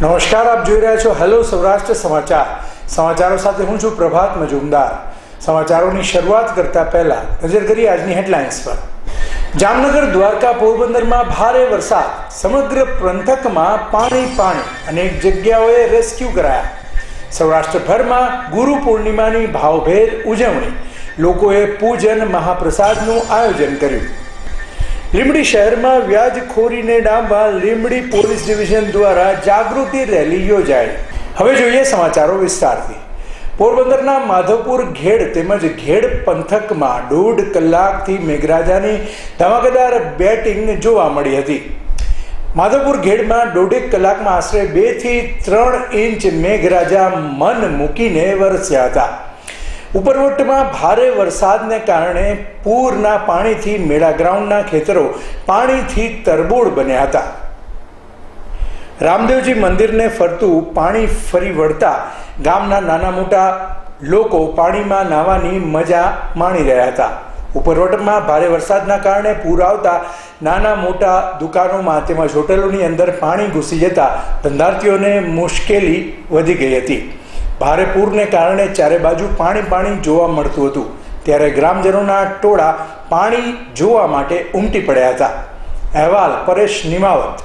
નમસ્કાર, આપ જોઈ રહ્યા છો હેલો સૌરાષ્ટ્ર સમાચાર. સમાચારો સાથે હું છું પ્રભાત મજુમદાર. સમાચારોની શરૂઆત કરતા પહેલા નજર કરી આજની હેડલાઇન્સ પર. જામનગર દ્વારકા પોરબંદરમાં ભારે વરસાદ. સમગ્ર પંથકમાં પાણી પાણી અનેક જગ્યાઓએ રેસ્ક્યુ કરાયા. સૌરાષ્ટ્રભરમાં ગુરુ પૂર્ણિમાની ભાવભેર ઉજવણી. લોકોએ પૂજન મહાપ્રસાદનું આયોજન કર્યું. લીંબડી શહેરમાં વ્યાજખોરીને ડામવા લીંબડી પોલીસ ડિવિઝન દ્વારા જાગૃતિ રેલી યોજાઈ. હવે જોઈએ સમાચારો વિસ્તારથી. પોરબંદરના માધવપુર ઘેડ તેમજ ઘેડ પંથકમાં દોઢ કલાકથી મેઘરાજાની ધમાકેદાર બેટિંગ જોવા મળી હતી. માધવપુર ઘેડમાં દોઢેક કલાકમાં આશરે બેથી ત્રણ ઇંચ મેઘરાજા મન મૂકીને વરસ્યા હતા. ઉપરવટમાં ભારે વરસાદને કારણે પૂરના પાણીથી મેળા ગ્રાઉન્ડના ખેતરો પાણીથી તરબોળ બન્યા હતા. રામદેવજી મંદિરને ફરતું પાણી ફરી વળતા ગામના નાના મોટા લોકો પાણીમાં નાવાની મજા માણી રહ્યા હતા. ઉપરવટમાં ભારે વરસાદના કારણે પૂર આવતા નાના મોટા દુકાનોમાં તેમજ હોટલોની અંદર પાણી ઘૂસી જતા ધંધાર્થીઓને મુશ્કેલી વધી ગઈ હતી. ભારે પૂરને કારણે ચારે બાજુ પાણી પાણી જોવા મળતું હતું. ત્યારે ગ્રામજનોના ટોળા પાણી જોવા માટે ઉમટી પડ્યા હતા. અહેવાલ પરેશ નિમાવત.